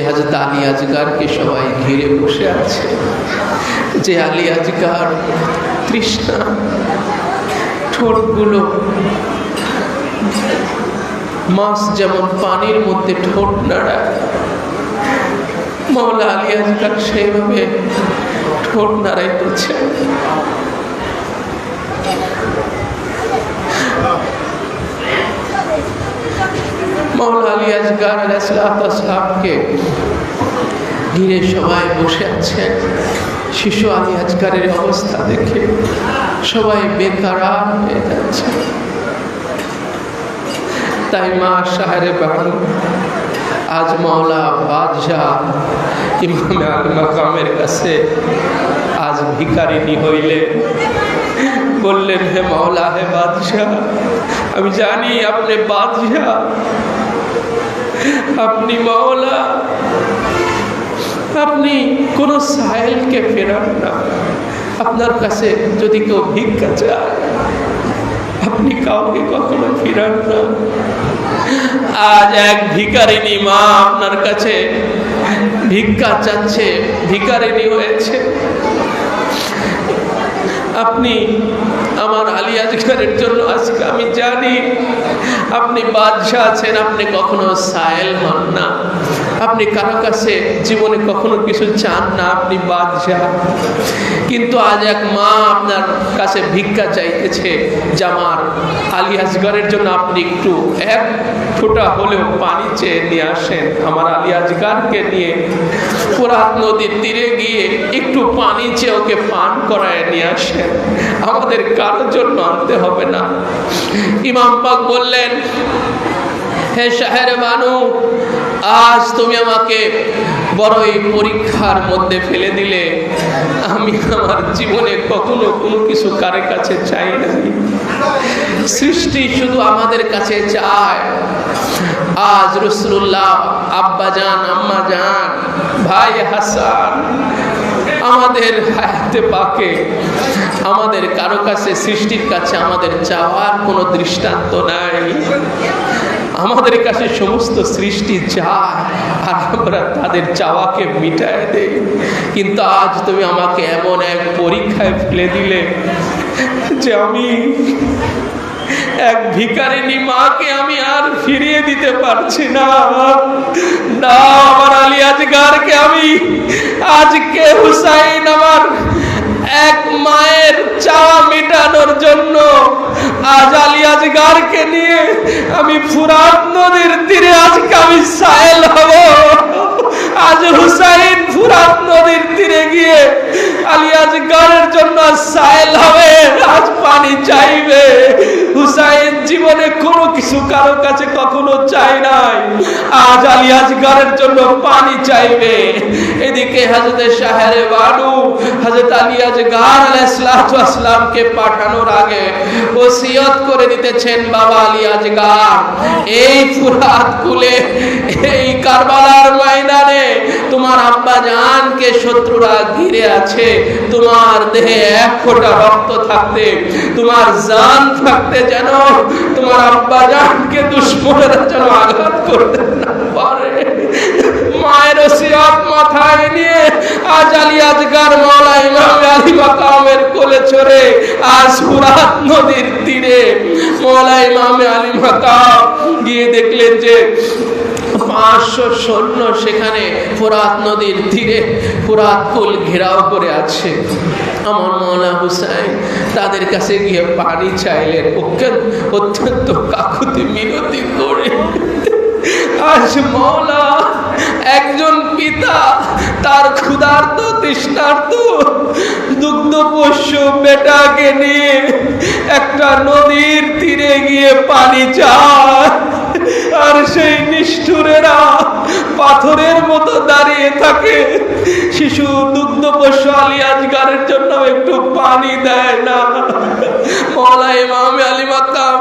যে হাজরত আলী আজগারকে সবাই ঘিরে বসে আছে। যে আলী আজগার, তৃষ্ণা, ঠোঁটগুলো। মাছ যেমন পানির মধ্যে ঠোঁট নাড়ায় মাওলা আলী আজগার সেইভাবে ঠোঁট নাড়াইতেছে। মাওলা আলী আজগার আলাইসালামকে ঘিরে সবাই বসে আছেন শিশু আলী আজগারের অবস্থা দেখে সবাই বেকারা হয়ে যাচ্ছে। তাই মা শাহরে বানু, আজ মাওলা বাদশাহ ইমামে আল মাকামের কাছে আজ ভিকারিনী হইলে। বললেন, হে মাওলা, হে বাদশাহ, আমি জানি আপনি বাদশাহ। আপনি মাওলা, আপনি কোনো সাহেলকে ফেরান না। আপনার কাছে যদি কেউ ভিক্ষা চায়, আপনি কাউকে কখনো ফিরান না। আজ এক ভিকারিনী মা আপনার কাছে ভিক্ষা চাচ্ছে ভিকারিনী হয়েছে। আপনি আমার আলী আজগারের জন্য আজকে আমি জানি আপনি বাদশাহ আছেন, আপনি কখনো সায়েল হন না। আপনি কারও কাছে জীবনে কখনো কিছু চান না, আপনি বাদশাহ। কিন্তু আজ এক মা আপনার কাছে ভিক্ষা চাইতেছে যে আমার আলী জন্য আপনি একটু এক ফোঁটা হলেও পানি চেয়ে নিয়ে আসেন। আমার আলী আজগারকে নিয়ে ফোরাত নদীর তীরে গিয়ে একটু পানি চেয়ে ওকে পান করায় নিয়ে আসেন। আমাদের কারোর জন্য আনতে হবে না? ইমাম পাক বললেন, হে শাহের বানু আজ তুমি আমাকে বড়ই পরীক্ষার মধ্যে ফেলে দিলে। আমি আমার জীবনে কখনো কোনো কিছু কারের কাছে চাই নাই সৃষ্টি শুধু আমাদের কাছে চায়। আজ রসুল্লাহ আব্বা যান আম্মা যান ভাই হাসান আমাদের হায়াতে পাকে। আমাদের কারও কাছে, সৃষ্টির কাছে আমাদের চাওয়ার কোনো দৃষ্টান্ত নাই। আমাদের কাছে সমস্ত সৃষ্টি চায় আর আমরা তাদের চাওয়াকে মিটায় দেই। কিন্তু আজ তুমি আমাকে এমন এক পরীক্ষায় ফেলে দিলে যে আমি এক ভিকারিনী মাকে আমি আর ফিরিয়ে দিতে পারছি না না আমার আলী আজগারকে আমি। আজকে হুসাইন আমার এক মায়ের চাওয়া মেটানোর জন্য আজ আলী আজগারকে নিয়ে আমি ফুরাত নদীর তীরে আজকে আমি সাহেল হব। আজ হুসাইন ফুরাত নদীর তীরে গিয়ে আলী আজগারের জন্য সাহেল হবে আজ পানি চাইবে। হুসাইন জীবনে কোনো কিছু কারও কাছে কখনো চাই নাই। আজ আলী আজগারের জন্য পানি চাইবে। এদিকে হাজরত শাহরে বানু হাজরত আলী আজগার আলাইহিসসালামকে পাঠানোর আগে ওসিয়ত করে দিতেছেন বাবা আলী আজগার। এই ফুরাত কুলে, এই কারবালার ময়দানে তোমার আব্বা জানকে শত্রুরা ঘিরে আছে। তোমার দেহে এক ফোঁটা রক্ত থাকতে, তোমার জান থাকতে যেন তোমার আব্বা জানকে দুশ্মনেরা যেন আঘাত করতে না পারে। মায়ের মাথায় নিয়ে আজ আলী আজগার ইমাম আলী মাকামের কোলে চড়ে আজ ফুরাত নদীর তীরে মাওলা ইমাম আলী মাকাম গিয়ে দেখলেন যে পাঁচশো সৈন্য সেখানে ফোরাত নদীর তীরে ফোরাত কুল ঘেরাও করে আছে। আমার মৌলা হুসাইন, তাদের কাছে গিয়ে পানি চাইলেন অত্যন্ত কাকুতি মিনতি করে। আজ মৌলা একজন পিতা, তার ক্ষুধার্ত তৃষ্ণার্ত, দুগ্ধ পোষ্য বেটাকে নিয়ে একটা নদীর তীরে গিয়ে পানি চায়। আর সেই নিষ্ঠুরেরা পাথরের মতো দাঁড়িয়ে থাকে। শিশু দুগ্ধ পশু আলী আজগারের জন্য একটু পানি দেয় না। আলী মাকাম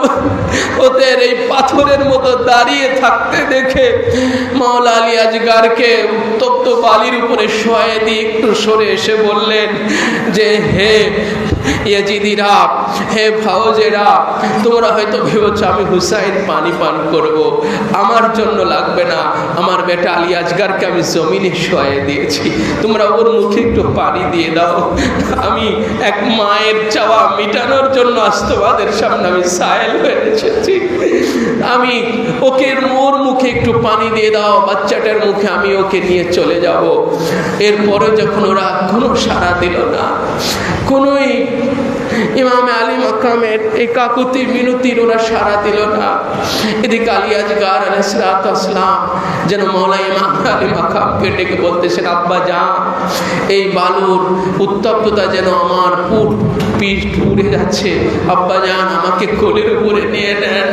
ওদের এই পাথরের মতো দাঁড়িয়ে থাকতে দেখে মৌলা আলী আজগারকে তপ্ত বালির উপরে শোয়ে দিয়ে একটু সরে এসে বললেন যে, হে ইয়াজিদিরা, হে ভাওজেরা, তোমরা হয়তো ভেবেছ আমি হুসাইন পানি পান করব। আমার জন্য লাগবে না। আমার বেটা আলী আজগারকে আমি জমিনে শোয়ে দিয়েছি। তোমরা ওর মুখে একটু পানি দিয়ে দাও। আমি এক মায়ের চাওয়া মিটানোর জন্য আজ তোমাদের সামনে আমি সায়েল হয়ে এসেছি। আমি ওকে ওর মুখে একটু পানি দিয়ে দাও। বাচ্চাটার মুখে আমি ওকে নিয়ে চলে যাব। এরপরে যখন ওরা কোনো সাড়া দিল না, কোনোই ইমাম আলী মাকামের এই কাকুতি মিনতির ওরা সাড়া দিল না। এদিকে আলী আলাইসালাত আসলাম যেন মৌলা ইমাম আলী মাকামকে ডেকে বলতেছেন, আব্বা, যা। এই বালুর উত্তপ্ততা যেন আমার পুট পিঠ উড়ে যাচ্ছে। আব্বা, যান, আমাকে কোলের উপরে নিয়ে নেন।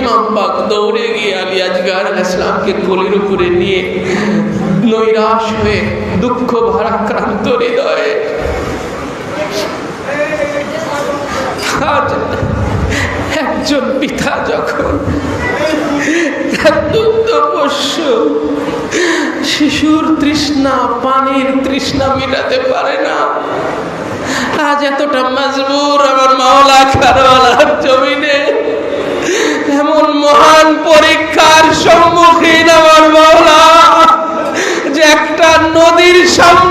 ইমাম পাক দৌড়ে গিয়ে আলী আজগার ইসলামকে কোলের উপরে নিয়ে নৈরাশ হয়ে দুঃখ ভারাক্রান্ত হৃদয়ে আজ একজন পিতা যখন শিশুর তৃষ্ণা, পানির তৃষ্ণা মেটাতে পারে না। আজ এতটা মজবুর আমার মাওলা খারওয়ালার জমিনে। এমন মহান পরীক্ষার সম্মুখীন আমার মাওলা। যে একটা নদীর সামনে